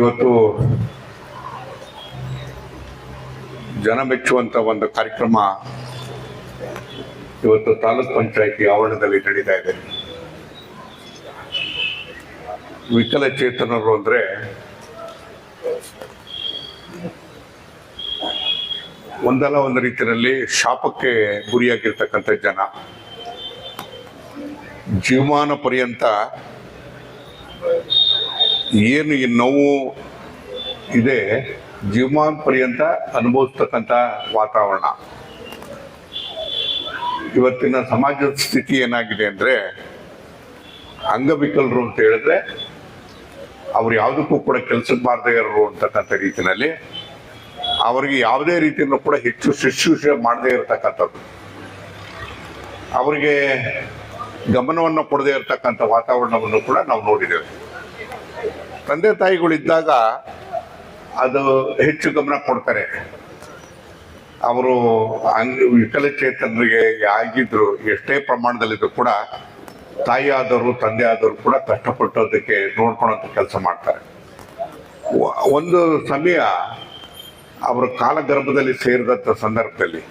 ಇವತ್ತು ಜನ ಮೆಚ್ಚುವಂತ ಒಂದು ಕಾರ್ಯಕ್ರಮ ಇವತ್ತು ತಾಲೂಕ್ ಪಂಚಾಯತಿ ಆವರಣದಲ್ಲಿ ನಡೀತಾ ಇದೆ. ವಿಕಲಚೇತನರು ಅಂದ್ರೆ ಒಂದಲ್ಲ ಒಂದು ರೀತಿಯಲ್ಲಿ ಶಾಪಕ್ಕೆ ಗುರಿಯಾಗಿರ್ತಕ್ಕಂಥ ಜನ. ಜೀವಮಾನ ಪರ್ಯಂತ ಏನು ಈ ನೋವು ಇದೆ ಜೀವಮಾನ ಪರ್ಯಂತ ಅನುಭವಿಸ್ತಕ್ಕಂಥ ವಾತಾವರಣ. ಇವತ್ತಿನ ಸಮಾಜದ ಸ್ಥಿತಿ ಏನಾಗಿದೆ ಅಂದ್ರೆ ಅಂಗವಿಕಲರು ಅಂತ ಹೇಳಿದ್ರೆ ಅವ್ರು ಯಾವುದಕ್ಕೂ ಕೂಡ ಕೆಲಸಕ್ಕೆ ಬಾರದೇ ಇರೋರು ಅಂತಕ್ಕಂಥ ರೀತಿಯಲ್ಲಿ ಅವರಿಗೆ ಯಾವುದೇ ರೀತಿಯಲ್ಲೂ ಕೂಡ ಹೆಚ್ಚು ಶುಶ್ರೂಷೆ ಮಾಡದೇ ಇರತಕ್ಕಂಥದ್ದು. ಅವರಿಗೆ ಗಮನವನ್ನು ಕೊಡದೇ ಇರತಕ್ಕಂಥ ವಾತಾವರಣವನ್ನು ಕೂಡ ನಾವು ನೋಡಿದ್ದೇವೆ. ತಂದೆ ತಾಯಿಗಳಿದ್ದಾಗ ಅದು ಹೆಚ್ಚು ಗಮನ ಕೊಡ್ತಾರೆ. ಅವರು ವಿಕಲಚೇತನರಿಗೆ ಆಗಿದ್ರು ಎಷ್ಟೇ ಪ್ರಮಾಣದಲ್ಲಿದ್ರು ಕೂಡ ತಾಯಿ ಆದವರು, ತಂದೆ ಆದವರು ಕೂಡ ಕಷ್ಟಪಟ್ಟು ಅದಕ್ಕೆ ಕೆಲಸ ಮಾಡ್ತಾರೆ. ಒಂದು ಸಮಯ ಅವರ ಕಾಲಗರ್ಭದಲ್ಲಿ ಸೇರಿದಂಥ ಸಂದರ್ಭದಲ್ಲಿ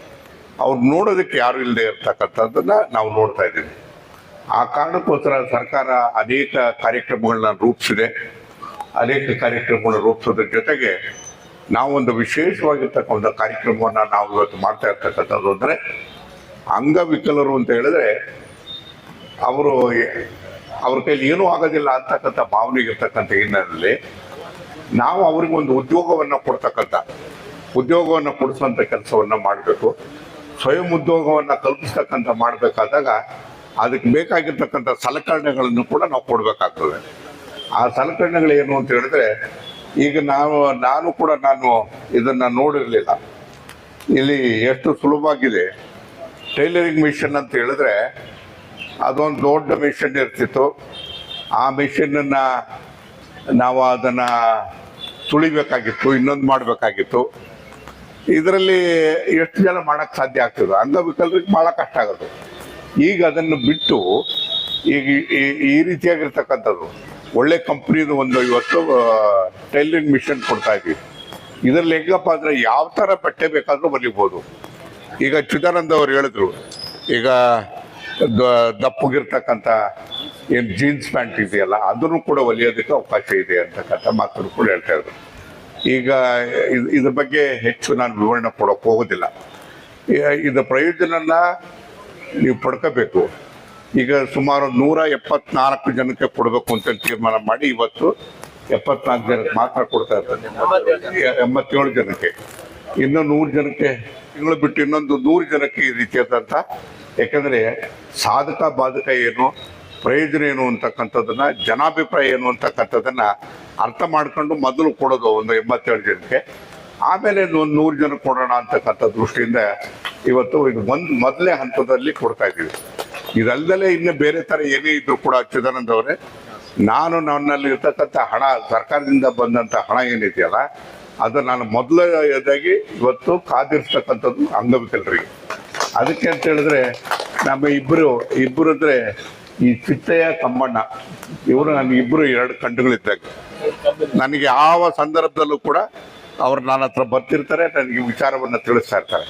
ಅವ್ರು ನೋಡೋದಕ್ಕೆ ಯಾರು ಇಲ್ಲದೆ ಇರ್ತಕ್ಕಂಥದ್ದನ್ನ ನಾವು ನೋಡ್ತಾ ಇದ್ದೀವಿ. ಆ ಕಾರಣಕ್ಕೋಸ್ಕರ ಸರ್ಕಾರ ಅನೇಕ ಕಾರ್ಯಕ್ರಮಗಳನ್ನ ರೂಪಿಸಿದೆ. ಅನೇಕ ಕಾರ್ಯಕ್ರಮಗಳನ್ನು ರೂಪಿಸೋದ್ರ ಜೊತೆಗೆ ನಾವೊಂದು ವಿಶೇಷವಾಗಿರ್ತಕ್ಕಂಥ ಕಾರ್ಯಕ್ರಮವನ್ನು ನಾವು ಇವತ್ತು ಮಾಡ್ತಾ ಇರ್ತಕ್ಕಂಥದ್ದು ಅಂದರೆ ಅಂಗವಿಕಲರು ಅಂತ ಹೇಳಿದ್ರೆ ಅವರು ಅವ್ರ ಕೈಲಿ ಏನೂ ಆಗೋದಿಲ್ಲ ಅಂತಕ್ಕಂಥ ಭಾವನೆ ಇರ್ತಕ್ಕಂಥ ಹಿನ್ನೆಲೆಯಲ್ಲಿ ನಾವು ಅವ್ರಿಗೆ ಒಂದು ಉದ್ಯೋಗವನ್ನು ಕೊಡ್ತಕ್ಕಂಥ, ಉದ್ಯೋಗವನ್ನು ಕೊಡಿಸುವಂಥ ಕೆಲಸವನ್ನು ಮಾಡಬೇಕು. ಸ್ವಯಂ ಉದ್ಯೋಗವನ್ನು ಕಲ್ಪಿಸ್ತಕ್ಕಂಥ ಮಾಡಬೇಕಾದಾಗ ಅದಕ್ಕೆ ಬೇಕಾಗಿರ್ತಕ್ಕಂಥ ಸಲಕರಣೆಗಳನ್ನು ಕೂಡ ನಾವು ಕೊಡಬೇಕಾಗ್ತದೆ. ಆ ಸಲಕರಣೆಗಳು ಏನು ಅಂತ ಹೇಳಿದ್ರೆ, ಈಗ ನಾವು ನಾನು ಕೂಡ ನಾನು ಇದನ್ನ ನೋಡಿರ್ಲಿಲ್ಲ. ಇಲ್ಲಿ ಎಷ್ಟು ಸುಲಭವಾಗಿದೆ. ಟೈಲರಿಂಗ್ ಮಿಷನ್ ಅಂತ ಹೇಳಿದ್ರೆ, ಅದೊಂದು ದೊಡ್ಡ ಮಿಷನ್ ಇರ್ತಿತ್ತು. ಆ ಮಿಷನ್ನ ನಾವು ಅದನ್ನ ತುಳಿಬೇಕಾಗಿತ್ತು, ಇನ್ನೊಂದು ಮಾಡಬೇಕಾಗಿತ್ತು. ಇದರಲ್ಲಿ ಎಷ್ಟು ಜನ ಮಾಡಕ್ ಸಾಧ್ಯ ಆಗ್ತದೆ? ಅಂಗವಿಕಲರಿಗೆ ಭಾಳ ಕಷ್ಟ ಆಗೋದು ಈಗ ಅದನ್ನು ಬಿಟ್ಟು, ಈಗ ಈ ರೀತಿಯಾಗಿರ್ತಕ್ಕಂಥದ್ದು. ಒಳ್ಳೆ ಕಂಪ್ನಿದು ಒಂದು ಇವತ್ತು ಟೈಲರಿಂಗ್ ಮಿಷನ್ ಕೊಡ್ತಾ ಇದ್ವಿ. ಇದರಲ್ಲಿ ಹೆಂಗಪ್ಪ ಅಂದರೆ ಯಾವ ಥರ ಬಟ್ಟೆ ಬೇಕಾದರೂ ಹೊಲಿಬೋದು ಈಗ ಚಿದಾನಂದ ಅವ್ರು ಹೇಳಿದ್ರು, ಈಗ ದಪ್ಪಗಿರ್ತಕ್ಕಂಥ ಏನು ಜೀನ್ಸ್ ಪ್ಯಾಂಟ್ ಇದೆಯಲ್ಲ, ಅದನ್ನು ಕೂಡ ಒಲಿಯೋದಕ್ಕೆ ಅವಕಾಶ ಇದೆ ಅಂತಕ್ಕಂಥ ಮಾತನ್ನು ಕೂಡ ಹೇಳ್ತಾ ಇದ್ರು. ಈಗ ಇದ್- ಇದ್ರ ಬಗ್ಗೆ ಹೆಚ್ಚು ನಾನು ವಿವರಣೆ ಕೊಡೋಕೆ ಹೋಗೋದಿಲ್ಲ. ಇದ್ರ ಪ್ರಯೋಜನನ ನೀವು ಪಡ್ಕೋಬೇಕು. ಈಗ ಸುಮಾರು ನೂರ ಎಪ್ಪತ್ನಾಲ್ಕು ಜನಕ್ಕೆ ಕೊಡಬೇಕು ಅಂತ ತೀರ್ಮಾನ ಮಾಡಿ ಇವತ್ತು ಎಪ್ಪತ್ನಾಲ್ಕು ಜನಕ್ಕೆ ಮಾತ್ರ ಕೊಡ್ತಾ ಇದ್ದಾರೆ. ಎಂಬತ್ತೇಳು ಜನಕ್ಕೆ. ಇನ್ನೂ ನೂರು ಜನಕ್ಕೆ, ತಿಂಗಳು ಬಿಟ್ಟು ಇನ್ನೊಂದು ನೂರು ಜನಕ್ಕೆ ಈ ರೀತಿಯಾದಂಥ, ಯಾಕಂದ್ರೆ ಸಾಧಕ ಬಾಧಕ ಏನು, ಪ್ರಯೋಜನ ಏನು ಅಂತಕ್ಕಂಥದ್ದನ್ನ, ಜನಾಭಿಪ್ರಾಯ ಏನು ಅಂತಕ್ಕಂಥದ್ದನ್ನ ಅರ್ಥ ಮಾಡ್ಕೊಂಡು ಮೊದಲು ಕೊಡೋದು ಒಂದು ಎಂಬತ್ತೇಳು ಜನಕ್ಕೆ. ಆಮೇಲೆ ಒಂದು ನೂರು ಜನ ಕೊಡೋಣ ಅಂತಕ್ಕಂಥ ದೃಷ್ಟಿಯಿಂದ ಇವತ್ತು ಇದು ಒಂದು ಮೊದಲೇ ಹಂತದಲ್ಲಿ ಕೊಡ್ತಾ ಇದ್ದೀವಿ. ಇದಲ್ದಲೇ ಇನ್ನು ಬೇರೆ ತರ ಏನೇ ಇದ್ರು ಕೂಡ ಚಿದಾನಂದ ಅವರೇ, ನಾನು ನನ್ನಲ್ಲಿ ಇರ್ತಕ್ಕಂಥ ಹಣ, ಸರ್ಕಾರದಿಂದ ಬಂದಂತ ಹಣ ಏನಿದೆಯಲ್ಲ, ಅದು ನಾನು ಮೊದಲನೇದಾಗಿ ಇವತ್ತು ಕಾದಿರ್ತಕ್ಕಂಥದ್ದು ಅಂಗವಿಕಲರಿಗೆ. ಅದಕ್ಕೆ ಅಂತ ಹೇಳಿದ್ರೆ, ನಮ್ಮ ಇಬ್ಬರು ಇಬ್ಬರು ಅಂದ್ರೆ ಈ ಚಿತ್ತಯ್ಯ, ತಮ್ಮಣ್ಣ, ಇವರು ನನ್ನ ಇಬ್ಬರು ಎರಡು ಕಂಡುಗಳಿದ್ದಾಗ ನನಗೆ ಯಾವ ಸಂದರ್ಭದಲ್ಲೂ ಕೂಡ ಅವ್ರು ನನ್ನ ಹತ್ರ ಬರ್ತಿರ್ತಾರೆ, ನನಗೆ ವಿಚಾರವನ್ನ ತಿಳಿಸ್ತಾ ಇರ್ತಾರೆ.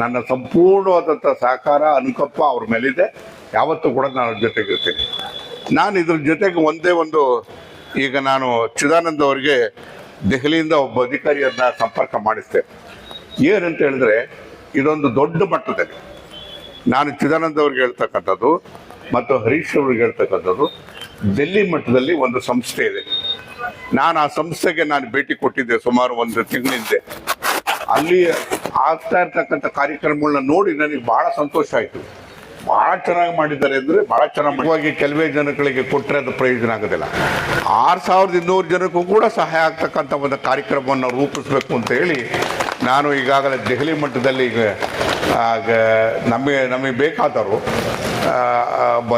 ನನ್ನ ಸಂಪೂರ್ಣವಾದಂಥ ಸಹಕಾರ ಅನುಕಪ್ಪ ಅವ್ರ ಮೇಲಿದೆ. ಯಾವತ್ತೂ ಕೂಡ ನಾನು ಜೊತೆಗಿರ್ತೀನಿ ನಾನು ಇದ್ರ ಜೊತೆಗೆ ಒಂದೇ ಒಂದು, ಈಗ ನಾನು ಚಿದಾನಂದ ಅವರಿಗೆ ದೆಹಲಿಯಿಂದ ಒಬ್ಬ ಅಧಿಕಾರಿಯನ್ನ ಸಂಪರ್ಕ ಮಾಡಿಸ್ತೆ ಏನಂತ ಹೇಳಿದ್ರೆ, ಇದೊಂದು ದೊಡ್ಡ ಮಟ್ಟದಲ್ಲಿ ನಾನು ಚಿದಾನಂದ ಅವ್ರಿಗೆ ಹೇಳ್ತಕ್ಕಂಥದ್ದು ಮತ್ತು ಹರೀಶ್ ಅವ್ರಿಗೆ ಹೇಳ್ತಕ್ಕಂಥದ್ದು ಡೆಲ್ಲಿ ಮಟ್ಟದಲ್ಲಿ ಒಂದು ಸಂಸ್ಥೆ ಇದೆ. ನಾನು ಆ ಸಂಸ್ಥೆಗೆ ನಾನು ಭೇಟಿ ಕೊಟ್ಟಿದ್ದೆ ಸುಮಾರು ಒಂದು ತಿಂಗಳಿಂದೆ. ಅಲ್ಲಿಯ ಅಲ್ಲಿ ಆಗ್ತಾ ಇರ್ತಕ್ಕಂಥ ಕಾರ್ಯಕ್ರಮಗಳನ್ನ ನೋಡಿ ನನಗೆ ಬಹಳ ಸಂತೋಷ ಆಯಿತು. ಬಹಳ ಚೆನ್ನಾಗಿ ಮಾಡಿದ್ದಾರೆ ಅಂದರೆ ಬಹಳ ಚೆನ್ನಾಗಿ ಕೆಲವೇ ಜನಗಳಿಗೆ ಕೊಟ್ಟರೆ ಅದು ಪ್ರಯೋಜನ ಆಗೋದಿಲ್ಲ. ಆರು ಸಾವಿರದ ಇನ್ನೂರು ಜನಕ್ಕೂ ಕೂಡ ಸಹಾಯ ಆಗ್ತಕ್ಕಂಥ ಒಂದು ಕಾರ್ಯಕ್ರಮವನ್ನು ರೂಪಿಸಬೇಕು ಅಂತ ಹೇಳಿ ನಾನು ಈಗಾಗಲೇ ದೆಹಲಿ ಮಟ್ಟದಲ್ಲಿ ಈಗ ನಮಗೆ ನಮಗೆ ಬೇಕಾದವರು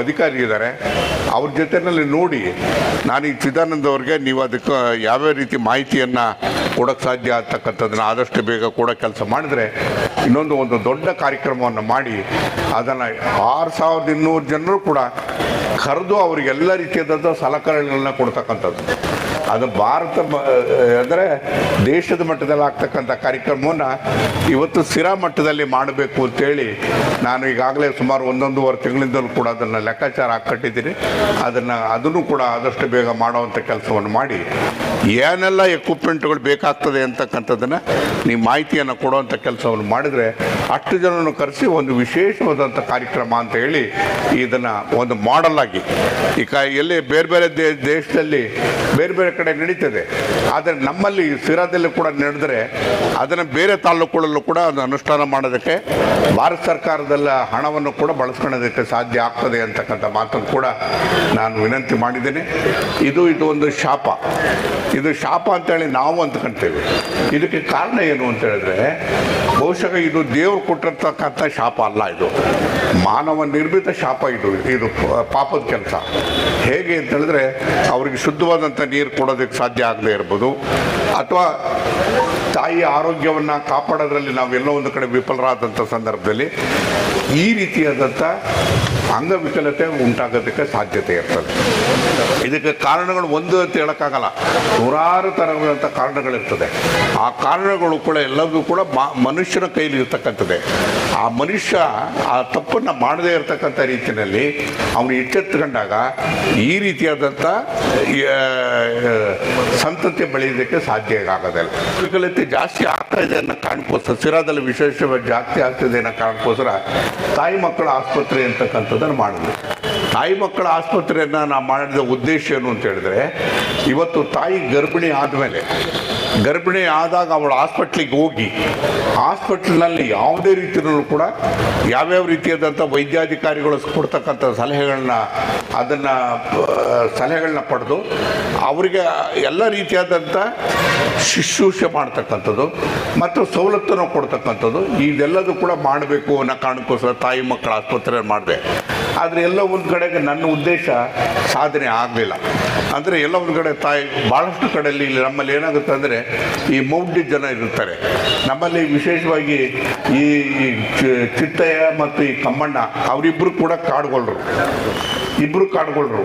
ಅಧಿಕಾರಿ ಇದ್ದಾರೆ ಅವ್ರ ಜೊತೆನಲ್ಲಿ ನೋಡಿ, ನಾನು ಈ ಚಿದಾನಂದ ಅವ್ರಿಗೆ ನೀವು ಅದಕ್ಕೆ ಯಾವ್ಯಾವ ರೀತಿ ಮಾಹಿತಿಯನ್ನು ಕೊಡೋಕ್ಕೆ ಸಾಧ್ಯ ಆಗ್ತಕ್ಕಂಥದ್ದನ್ನು ಆದಷ್ಟು ಬೇಗ ಕೂಡ ಕೆಲಸ ಮಾಡಿದ್ರೆ ಇನ್ನೊಂದು ಒಂದು ದೊಡ್ಡ ಕಾರ್ಯಕ್ರಮವನ್ನು ಮಾಡಿ ಅದನ್ನು ಆರು ಸಾವಿರದ ಇನ್ನೂರು ಜನರು ಕೂಡ ಕರೆದು ಅವರಿಗೆಲ್ಲ ರೀತಿಯಾದಂಥ ಸಲಕರಣೆಗಳನ್ನ ಕೊಡ್ತಕ್ಕಂಥದ್ದು. ಅದು ಭಾರತ ಅಂದರೆ ದೇಶದ ಮಟ್ಟದಲ್ಲಿ ಆಗ್ತಕ್ಕಂಥ ಕಾರ್ಯಕ್ರಮವನ್ನು ಇವತ್ತು ಸಿರಾ ಮಟ್ಟದಲ್ಲಿ ಮಾಡಬೇಕು ಅಂತೇಳಿ ನಾನು ಈಗಾಗಲೇ ಸುಮಾರು ಒಂದೊಂದೂವರೆ ತಿಂಗಳಿಂದಲೂ ಕೂಡ ಅದನ್ನು ಲೆಕ್ಕಾಚಾರ ಹಾಕ್ಕೊಟ್ಟಿದ್ದೀನಿ ಅದನ್ನು ಅದನ್ನು ಕೂಡ ಆದಷ್ಟು ಬೇಗ ಮಾಡುವಂಥ ಕೆಲಸವನ್ನು ಮಾಡಿ. ಏನೆಲ್ಲ ಎಕ್ವಿಪ್ಮೆಂಟ್ಗಳು ಬೇಕಾಗ್ತದೆ ಅಂತಕ್ಕಂಥದ್ದನ್ನು ನೀವು ಮಾಹಿತಿಯನ್ನು ಕೊಡುವಂಥ ಕೆಲಸವನ್ನು ಮಾಡಿದರೆ ಅಷ್ಟು ಜನರನ್ನು ಕರೆಸಿ ಒಂದು ವಿಶೇಷವಾದಂಥ ಕಾರ್ಯಕ್ರಮ ಅಂತ ಹೇಳಿ ಇದನ್ನು ಒಂದು ಮಾಡೆಲ್ ಆಗಿ. ಈಗ ಎಲ್ಲಿ ಬೇರೆ ಬೇರೆ ದೇಶದಲ್ಲಿ ಬೇರೆ ಬೇರೆ ಕಡೆ ನಡೀತದೆ. ಆದರೆ ನಮ್ಮಲ್ಲಿ ಸಿರಾದಲ್ಲಿ ಕೂಡ ನಡೆದರೆ ಅದನ್ನು ಬೇರೆ ತಾಲೂಕುಗಳಲ್ಲೂ ಕೂಡ ಅದು ಅನುಷ್ಠಾನ ಮಾಡೋದಕ್ಕೆ ಭಾರತ ಸರ್ಕಾರದಲ್ಲ ಹಣವನ್ನು ಕೂಡ ಬಳಸ್ಕೊಳ್ಳೋದಕ್ಕೆ ಸಾಧ್ಯ ಆಗ್ತದೆ ಅಂತಕ್ಕಂಥ ಮಾತನ್ನು ಕೂಡ ನಾನು ವಿನಂತಿ ಮಾಡಿದ್ದೇನೆ. ಇದು ಇದು ಒಂದು ಶಾಪ. ಇದು ಶಾಪ ಅಂತೇಳಿ ನಾವು ಅಂದ್ಕೊಂತೇವೆ ಇದಕ್ಕೆ ಕಾರಣ ಏನು ಅಂತ ಹೇಳಿದ್ರೆ, ಬಹುಶಃ ಇದು ದೇವರು ಕೊಟ್ಟಿರ್ತಕ್ಕಂಥ ಶಾಪ ಅಲ್ಲ ಇದು. ಮಾನವ ನಿರ್ಮಿತ ಶಾಪ ಇದು ಇದು ಪಾಪದ ಕೆಲಸ. ಹೇಗೆ ಅಂತ ಹೇಳಿದ್ರೆ, ಅವರಿಗೆ ಶುದ್ಧವಾದಂಥ ನೀರು ಕೊಡೋದಕ್ಕೆ ಸಾಧ್ಯ ಆಗದೆ ಇರ್ಬೋದು. ಅಥವಾ ತಾಯಿಯ ಆರೋಗ್ಯವನ್ನು ಕಾಪಾಡೋದ್ರಲ್ಲಿ ನಾವೆಲ್ಲೋ ಒಂದು ಕಡೆ ವಿಫಲರಾದಂಥ ಸಂದರ್ಭದಲ್ಲಿ ಈ ರೀತಿಯಾದಂಥ ಅಂಗವಿಕಲತೆ ಉಂಟಾಗೋದಕ್ಕೆ ಸಾಧ್ಯತೆ ಇರ್ತದೆ. ಇದಕ್ಕೆ ಕಾರಣಗಳು ಒಂದು ಅಂತ ಹೇಳೋಕ್ಕಾಗಲ್ಲ. ನೂರಾರು ಥರಗಳಂಥ ಕಾರಣಗಳಿರ್ತದೆ. ಆ ಕಾರಣಗಳು ಕೂಡ ಎಲ್ಲದೂ ಕೂಡ ಮನುಷ್ಯನ ಕೈಲಿ ಇರ್ತಕ್ಕಂಥದ್ದೇ. ಆ ಮನುಷ್ಯ ಆ ತಪ್ಪನ್ನು ಮಾಡದೇ ಇರತಕ್ಕಂಥ ರೀತಿಯಲ್ಲಿ ಅವನು ಎಚ್ಚೆತ್ತುಕೊಂಡಾಗ ಈ ರೀತಿಯಾದಂಥ ಸಂತತಿ ಬೆಳೆಯೋದಕ್ಕೆ ಸಾಧ್ಯ ಆಗೋದಿಲ್ಲ. ವಿಕಲತೆ ಜಾಸ್ತಿ ಆಗ್ತಾ ಇದೆ ಅನ್ನೋ ಕಾರಣಕ್ಕೋಸ್ಕರ, ಸಿರಾದಲ್ಲಿ ವಿಶೇಷವಾಗಿ ಜಾಸ್ತಿ ಆಗ್ತಿದೆ ಅನ್ನೋ ಕಾರಣಕ್ಕೋಸ್ಕರ ತಾಯಿ ಮಕ್ಕಳ ಆಸ್ಪತ್ರೆ ಅಂತಕ್ಕಂಥದ್ದನ್ನು ಮಾಡಿದ್ವಿ ತಾಯಿ ಮಕ್ಕಳ ಆಸ್ಪತ್ರೆಯನ್ನು ನಾವು ಮಾಡಿದ ಉದ್ದೇಶ ಏನು ಅಂತ ಹೇಳಿದ್ರೆ, ಇವತ್ತು ತಾಯಿ ಗರ್ಭಿಣಿ ಆದಮೇಲೆ, ಗರ್ಭಿಣಿ ಆದಾಗ ಅವಳು ಹಾಸ್ಪಿಟ್ಲಿಗೆ ಹೋಗಿ, ಹಾಸ್ಪಿಟ್ಲ್ನಲ್ಲಿ ಯಾವುದೇ ರೀತಿಯಲ್ಲೂ ಕೂಡ ಯಾವ್ಯಾವ ರೀತಿಯಾದಂಥ ವೈದ್ಯಾಧಿಕಾರಿಗಳು ಕೊಡ್ತಕ್ಕಂಥ ಸಲಹೆಗಳನ್ನ, ಅದನ್ನು ಸಲಹೆಗಳನ್ನ ಪಡೆದು, ಅವರಿಗೆ ಎಲ್ಲ ರೀತಿಯಾದಂಥ ಶುಶ್ರೂಷೆ ಮಾಡ್ತಕ್ಕಂಥದ್ದು ಮತ್ತು ಸವಲತ್ತನ್ನು ಕೊಡ್ತಕ್ಕಂಥದ್ದು, ಇದೆಲ್ಲದೂ ಕೂಡ ಮಾಡಬೇಕು ಅನ್ನೋ ಕಾರಣಕ್ಕೋಸ್ಕರ ತಾಯಿ ಮಕ್ಕಳ ಆಸ್ಪತ್ರೆ ಮಾಡಿದೆ. ಆದರೆ ಎಲ್ಲೋ ಒಂದು ಕಡೆಗೆ ನನ್ನ ಉದ್ದೇಶ ಸಾಧನೆ ಆಗಲಿಲ್ಲ. ಅಂದರೆ ಎಲ್ಲ ಒಂದು ಕಡೆ ತಾಯಿ ಭಾಳಷ್ಟು ಕಡೆಯಲ್ಲಿ ಇಲ್ಲಿ ನಮ್ಮಲ್ಲಿ ಏನಾಗುತ್ತೆ ಅಂದರೆ ಈ ಮೌಢ್ಯ ಜನ ಇರುತ್ತಾರೆ. ನಮ್ಮಲ್ಲಿ ವಿಶೇಷವಾಗಿ ಈ ಈ ಚಿ- ಚಿತ್ತಯ್ಯ ಮತ್ತು ಈ ಕಮ್ಮಣ್ಣ ಅವರಿಬ್ಬರು ಕೂಡ ಕಾಡುಗೊಳ್ರು. ಇಬ್ಬರು ಕಾಡುಗೊಳ್ರು.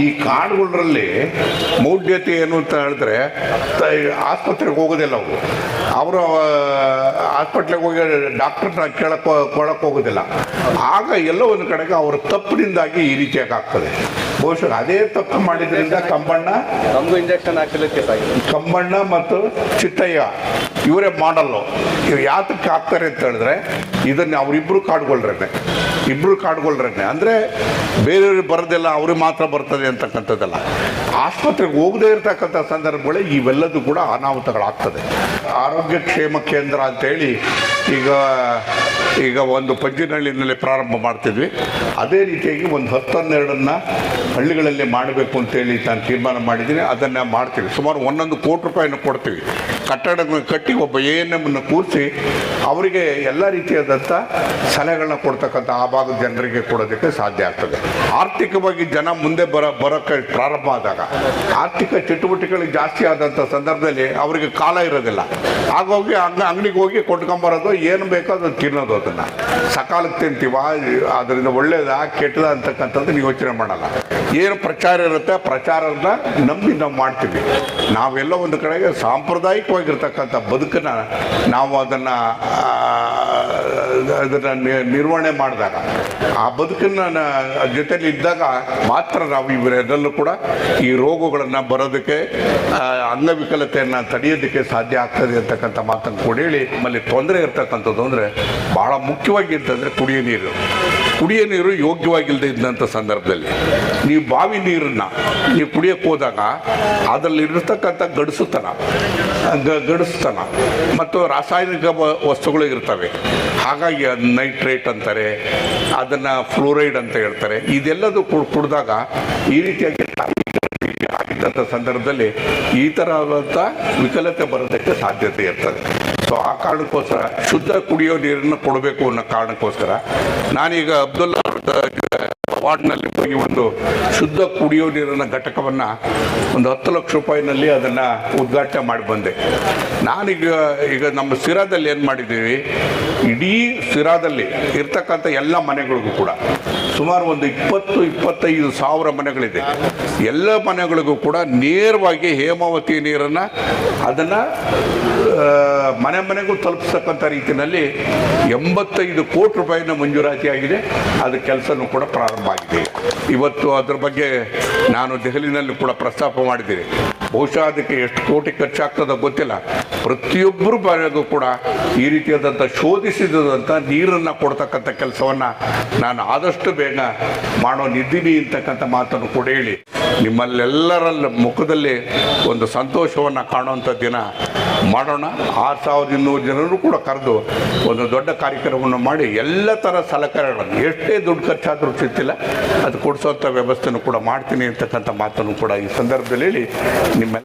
ಈ ಕಾಡುಗೊಳ್ರಲ್ಲಿ ಮೌಢ್ಯತೆ ಏನು ಅಂತ ಹೇಳಿದ್ರೆ ಆಸ್ಪತ್ರೆಗೆ ಹೋಗೋದಿಲ್ಲ ಅವರು. ಅವರು ಆಸ್ಪತ್ರೆಗೆ ಹೋಗಿ ಡಾಕ್ಟರ್ನ ಕೇಳಕ್ಕೆ ಕೊಡಕ್ಕೆ ಹೋಗೋದಿಲ್ಲ. ಆಗ ಎಲ್ಲ ಒಂದು ಕಡೆಗೆ ಅವರ ತಪ್ಪಿನಿಂದಾಗಿ ಈ ರೀತಿಯಾಗಿ ಆಗ್ತದೆ. ಬಹುಶಃ ಅದೇ ತಪ್ಪು ಮಾಡಿದ್ರಿಂದ ಕಂಬಣ್ಣ ನಮಗೂ ಇಂಜೆಕ್ಷನ್ ಹಾಕಲಿಕ್ಕೆ ಕಂಬಣ್ಣ ಮತ್ತು ಚಿತ್ತಯ್ಯ ಇವರೇ ಮಾಡಲ್ಲು ಇವ್ರು ಯಾತಕ್ಕೆ ಹಾಕ್ತಾರೆ ಅಂತ ಹೇಳಿದ್ರೆ ಇದನ್ನು ಅವರಿಬ್ಬರು ಕಾಡ್ಗೊಳ್ರೇನೆ. ಇಬ್ಬರು ಕಾಡ್ಗೊಳ್ರೇನೆ. ಅಂದರೆ ಬೇರೆಯವ್ರಿಗೆ ಬರೋದಿಲ್ಲ ಅವ್ರಿಗೆ ಮಾತ್ರ ಬರ್ತದೆ ಅಂತಕ್ಕಂಥದ್ದಲ್ಲ. ಆಸ್ಪತ್ರೆಗೆ ಹೋಗದೇ ಇರತಕ್ಕಂಥ ಸಂದರ್ಭಗಳೇ ಇವೆಲ್ಲದೂ ಕೂಡ ಅನಾಹುತಗಳಾಗ್ತದೆ. ಆರೋಗ್ಯ ಕ್ಷೇಮ ಕೇಂದ್ರ ಅಂತೇಳಿ ಈಗ ಈಗ ಒಂದು ಪಂಜಿನಹಳ್ಳಿನಲ್ಲಿ ಪ್ರಾರಂಭ ಮಾಡ್ತಿದ್ವಿ. ಅದೇ ರೀತಿಯಾಗಿ ಒಂದು ಹತ್ತು ಹನ್ನೆರಡನ್ನು ಹಳ್ಳಿಗಳಲ್ಲಿ ಮಾಡಬೇಕು ಅಂತೇಳಿ ನಾನು ತೀರ್ಮಾನ ಮಾಡಿದ್ದೀನಿ. ಅದನ್ನು ಮಾಡ್ತೀವಿ. ಸುಮಾರು ಒಂದೊಂದು ಕೋಟಿ ರೂಪಾಯಿನ ಕೊಡ್ತೀವಿ. ಕಟ್ಟಡಗಳನ್ನ ಕಟ್ಟಿ ಒಬ್ಬ ಎ ಎನ್ ಎಮ್ಮನ್ನು ಕೂರಿಸಿ ಅವರಿಗೆ ಎಲ್ಲ ರೀತಿಯಾದಂಥ ಸಲಹೆಗಳನ್ನ ಕೊಡ್ತಕ್ಕಂಥ ಆ ಭಾಗದ ಜನರಿಗೆ ಕೊಡೋದಕ್ಕೆ ಸಾಧ್ಯ ಆಗ್ತದೆ. ಆರ್ಥಿಕವಾಗಿ ಜನ ಮುಂದೆ ಬರ, ಬರೋಕ್ಕೆ ಪ್ರಾರಂಭ ಆದಾಗ, ಆರ್ಥಿಕ ಚಟುವಟಿಕೆಗಳು ಜಾಸ್ತಿ ಆದಂಥ ಸಂದರ್ಭದಲ್ಲಿ ಅವರಿಗೆ ಕಾಲ ಇರೋದಿಲ್ಲ. ಹಾಗಾಗಿ ಅಂಗ, ಅಂಗಡಿಗೆ ಹೋಗಿ ಕೊಂಡ್ಕೊಂಬರೋದು, ಏನು ಬೇಕೋ ಅದನ್ನು ತಿನ್ನೋದು ಅದನ್ನು. ಸಕಾಲಕ್ಕೆ ತಿಂತೀವ, ಅದರಿಂದ ಒಳ್ಳೇದಾ, ಕೆಟ್ಟದ ಅಂತಕ್ಕಂಥದ್ದು ಯೋಚನೆ ಮಾಡಲ್ಲ. ಏನು ಪ್ರಚಾರ ಇರುತ್ತೆ, ಪ್ರಚಾರನ ನಂಬಿ ನಾವು ಮಾಡ್ತೀವಿ. ನಾವೆಲ್ಲ ಒಂದು ಕಡೆಗೆ ಸಾಂಪ್ರದಾಯಿಕವಾಗಿರ್ತಕ್ಕಂಥ ಬದುಕನ್ನು ನಾವು ಅದನ್ನು ಅದನ್ನು ನಿರ್ವಹಣೆ ಮಾಡಿದಾಗ, ಆ ಬದುಕನ್ನ ಜೊತೆಲಿ ಇದ್ದಾಗ ಮಾತ್ರ ನಾವು ಇವರೆಲ್ಲರೂ ಕೂಡ ಈ ರೋಗಗಳನ್ನು ಬರೋದಕ್ಕೆ ಅಂಗವಿಕಲತೆಯನ್ನು ತಡೆಯೋದಕ್ಕೆ ಸಾಧ್ಯ ಆಗ್ತದೆ ಅಂತಕ್ಕಂಥ ಮಾತನ್ನು ಕೂಡ ಹೇಳಿ, ನಮ್ಮಲ್ಲಿ ತೊಂದರೆ ಇರ್ತಕ್ಕಂಥದ್ದು ಅಂದರೆ ಭಾಳ ಮುಖ್ಯವಾಗಿ ಅಂತಂದರೆ ಕುಡಿಯೋ ನೀರು. ಕುಡಿಯೋ ನೀರು ಯೋಗ್ಯವಾಗಿಲ್ಲದೆ ಇದ್ದಂಥ ಸಂದರ್ಭದಲ್ಲಿ ನೀವು ಬಾವಿ ನೀರನ್ನು ನೀವು ಕುಡಿಯೋಕ್ಕೆ ಹೋದಾಗ ಅದರಲ್ಲಿ ಇರತಕ್ಕಂಥ ಗಡಿಸುತನ, ಗ, ಗಡಿಸ್ತನ ಮತ್ತು ರಾಸಾಯನಿಕ ವಸ್ತುಗಳು ಇರ್ತವೆ. ಹಾಗಾಗಿ ನೈಟ್ರೇಟ್ ಅಂತಾರೆ, ಅದನ್ನು ಫ್ಲೋರೈಡ್ ಅಂತ ಹೇಳ್ತಾರೆ. ಇದೆಲ್ಲದು ಕುಡಿದಾಗ ಈ ರೀತಿಯಾಗಿ ಆಗಿದ್ದಂಥ ಸಂದರ್ಭದಲ್ಲಿ ಈ ಥರವಾದಂಥ ವಿಕಲತೆ ಬರೋದಕ್ಕೆ ಸಾಧ್ಯತೆ ಇರ್ತದೆ. ಸೊ ಆ ಕಾರಣಕ್ಕೋಸ್ಕರ ಶುದ್ಧ ಕುಡಿಯೋ ನೀರನ್ನು ಕೊಡಬೇಕು ಅನ್ನೋ ಕಾರಣಕ್ಕೋಸ್ಕರ ನಾನೀಗ ಅಬ್ದುಲ್ಲಾ ವಾರ್ಡ್ನಲ್ಲಿ ಹೋಗಿ ಒಂದು ಶುದ್ಧ ಕುಡಿಯೋ ನೀರಿನ ಘಟಕವನ್ನು ಒಂದು ಹತ್ತು ಲಕ್ಷ ರೂಪಾಯಿನಲ್ಲಿ ಅದನ್ನು ಉದ್ಘಾಟನೆ ಮಾಡಿ ಬಂದೆ. ನಾನೀಗ, ಈಗ ನಮ್ಮ ಸಿರಾದಲ್ಲಿ ಏನು ಮಾಡಿದ್ದೀವಿ? ಇಡೀ ಸಿರಾದಲ್ಲಿ ಇರ್ತಕ್ಕಂಥ ಎಲ್ಲ ಮನೆಗಳಿಗೂ ಕೂಡ ಸುಮಾರು ಒಂದು ಇಪ್ಪತ್ತು, ಇಪ್ಪತ್ತೈದು ಸಾವಿರ ಮನೆಗಳಿದೆ. ಎಲ್ಲ ಮನೆಗಳಿಗೂ ಕೂಡ ನೇರವಾಗಿ ಹೇಮಾವತಿ ನೀರನ್ನು ಅದನ್ನು ಮನೆ ಮನೆಗೂ ತಲುಪಿಸ್ತಕ್ಕಂಥ ರೀತಿಯಲ್ಲಿ ಎಂಬತ್ತೈದು ಕೋಟಿ ರೂಪಾಯಿನ ಮಂಜೂರಾತಿ ಆಗಿದೆ ಅದು ಕೆಲಸನೂ ಕೂಡ ಪ್ರಾರಂಭ ಇವತ್ತು ಅದರ ಬಗ್ಗೆ ನಾನು ದೆಹಲಿನಲ್ಲಿ ಕೂಡ ಪ್ರಸ್ತಾಪ ಮಾಡಿದ್ದೀನಿ. ಬಹುಶಃ ಅದಕ್ಕೆ ಎಷ್ಟು ಕೋಟಿ ಖರ್ಚಾಗ್ತದೋ ಗೊತ್ತಿಲ್ಲ. ಪ್ರತಿಯೊಬ್ಬರು ಬಾರಿಗೂ ಕೂಡ ಈ ರೀತಿಯಾದಂಥ ಶೋಧಿಸಿದಂಥ ನೀರನ್ನು ಕೊಡ್ತಕ್ಕಂಥ ಕೆಲಸವನ್ನು ನಾನು ಆದಷ್ಟು ಬೇಗ ಮಾಡೋ ನಿದ್ದೀನಿ ಅಂತಕ್ಕಂಥ ಮಾತನ್ನು ಕೂಡ ಹೇಳಿ. ನಿಮ್ಮಲ್ಲೆಲ್ಲರಲ್ಲ ಮುಖದಲ್ಲಿ ಒಂದು ಸಂತೋಷವನ್ನು ಕಾಣುವಂಥ ದಿನ ಮಾಡೋಣ. ಆರು ಸಾವಿರದ ಇನ್ನೂರು ಜನರು ಕೂಡ ಕರೆದು ಒಂದು ದೊಡ್ಡ ಕಾರ್ಯಕ್ರಮವನ್ನು ಮಾಡಿ ಎಲ್ಲ ಥರ ಸಲಕರಣೆಗಳನ್ನು. ಎಷ್ಟೇ ದುಡ್ಡು ಖರ್ಚಾದರೂ ಸಿಗ್ತಿಲ್ಲ. ಅದು ಕೊಡಿಸೋಂಥ ವ್ಯವಸ್ಥೆನೂ ಕೂಡ ಮಾಡ್ತೀನಿ ಅಂತಕ್ಕಂಥ ಮಾತನ್ನು ಕೂಡ ಈ ಸಂದರ್ಭದಲ್ಲಿ ಹೇಳಿ ನಿಮ್ಮ